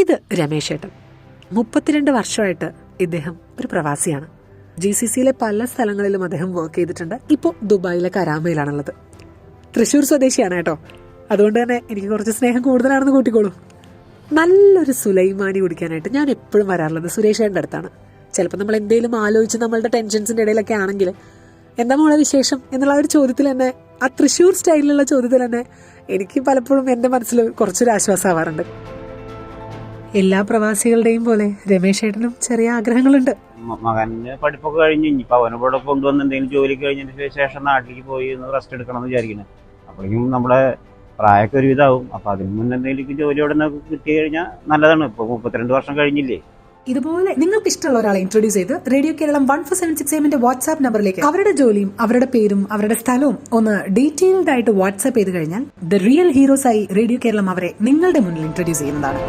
ഇത് രമേശേട്ടൻ മുപ്പത്തിരണ്ട് വർഷമായിട്ട് ഇദ്ദേഹം ഒരു പ്രവാസിയാണ്. ജി സി സിയിലെ പല സ്ഥലങ്ങളിലും അദ്ദേഹം വർക്ക് ചെയ്തിട്ടുണ്ട്. ഇപ്പോൾ ദുബായിലെ കരാമയിലാണുള്ളത്. തൃശ്ശൂർ സ്വദേശിയാണ് കേട്ടോ. അതുകൊണ്ട് തന്നെ എനിക്ക് കുറച്ച് സ്നേഹം കൂടുതലാണെന്ന് കൂട്ടിക്കോളൂ. നല്ലൊരു സുലൈമാനി കുടിക്കാനായിട്ട് ഞാൻ എപ്പോഴും വരാറുള്ളത് സുരേഷ് ഏട്ടന്റെ അടുത്താണ്. ചിലപ്പോൾ നമ്മൾ എന്തെങ്കിലും ആലോചിച്ച് നമ്മളുടെ ടെൻഷൻസിന്റെ ഇടയിലൊക്കെ ആണെങ്കിൽ എന്താ മോളെ വിശേഷം എന്നുള്ള ഒരു ചോദ്യത്തിൽ തന്നെ ആ തൃശ്ശൂർ സ്റ്റൈലിലുള്ള ചോദ്യത്തിൽ തന്നെ എനിക്ക് പലപ്പോഴും എന്റെ മനസ്സിൽ കുറച്ചൊരു ആശ്വാസമാവാറുണ്ട്. എല്ലാ പ്രവാസികളുടെയും പോലെ രമേശ് ഏട്ടനും ചെറിയ ആഗ്രഹങ്ങളുണ്ട്. മകന്റെ മകന് പഠിപ്പൊക്കെ കഴിഞ്ഞ് ഇനിയിപ്പോ അവനെ ഇവിടെ കൊണ്ടുവന്ന് എന്തെങ്കിലും ജോലി കഴിഞ്ഞതിന് ശേഷം നാട്ടിലേക്ക് പോയി ഒന്ന് റെസ്റ്റ് എടുക്കണം എന്ന് വിചാരിക്കുന്നത് അപ്പോഴേക്കും നമ്മുടെ പ്രായമൊക്കെ ഒരുവിധമാവും അപ്പൊ അതിന് മുന്നേ എന്തെങ്കിലും ജോലി അവിടെ നിന്ന് കിട്ടി കഴിഞ്ഞാൽ നല്ലതാണ്. ഇപ്പൊ മുപ്പത്തിരണ്ട് വർഷം കഴിഞ്ഞില്ലേ? ഇതുപോലെ നിങ്ങൾക്ക് ഇഷ്ടമുള്ള ഒരാളെ ഇൻട്രൊഡ്യൂസ് ചെയ്ത് radio Keralam one four seven six എമ്മിന്റെ വാട്സ്ആപ്പ് നമ്പറിലേക്ക് അവരുടെ ജോലിയും അവരുടെ പേരും അവരുടെ സ്ഥലവും ഒന്ന് ഡീറ്റെയിൽഡ് ആയിട്ട് വാട്സ്ആപ്പ് ചെയ്ത് കഴിഞ്ഞാൽ ദ റിയൽ ഹീറോസ് ആയി റേഡിയോ കേരളം അവരെ നിങ്ങളുടെ മുന്നിൽ ഇൻട്രൊഡ്യൂസ് ചെയ്യുന്നതാണ്.